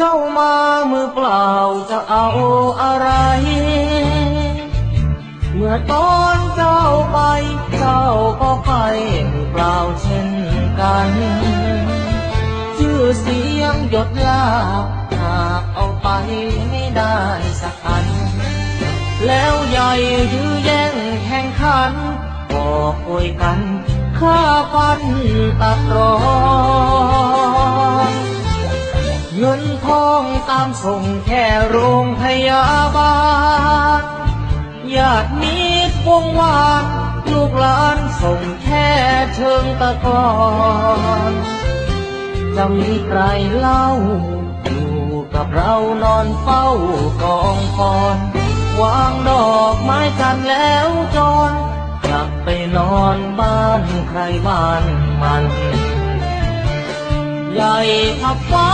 จ้ามามือเปล่าจะเอาอะไร เมื่อตอนเจ้าไป เจ้าก็ไปเปล่าเช่นกัน ชื่อเสียงหยดลาหากเอาไปไม่ได้สักอัน แล้วใหญ่ยื้อแย่งแข่งขันบอกคุยกันข้าฟันตัดรอามส่งแค่โรงพยาบาลญาติมิตรวงวานลูกหลานส่งแค่เชิงตะกอนจะมีใครเล่าอยู่กับเรานอนเฝ้ากองฟอนวางดอกไม้จันแล้วจอนกลับไปนอนบ้านใครบ้านมัน ใหญ่ทับฟ้า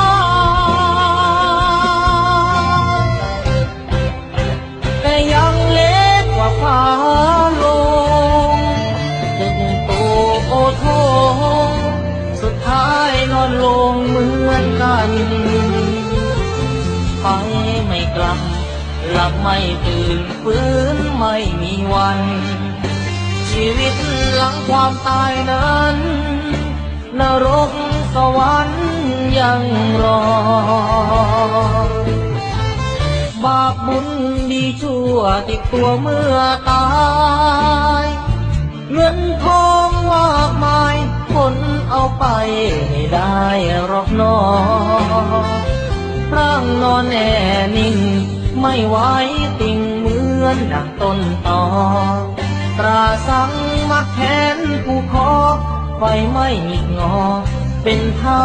มือนกันไปไม่กลับหลับไม่ตื่นฟื้นไม่มีวัน ชีวิตหลังความตายนั้น นรกสวรรค์ยังรอ บาปบุญดีชั่วติดตัวเมื่อตาย เงินทอง ไปไม่ได้หรอกนอร่างนอนแน่นิ่ง ไม่ไหวติ่งเหมือนดังต้นตอตราสังมักแขนผู้ขอไฟไม่หงิกงอ เป็นเท่า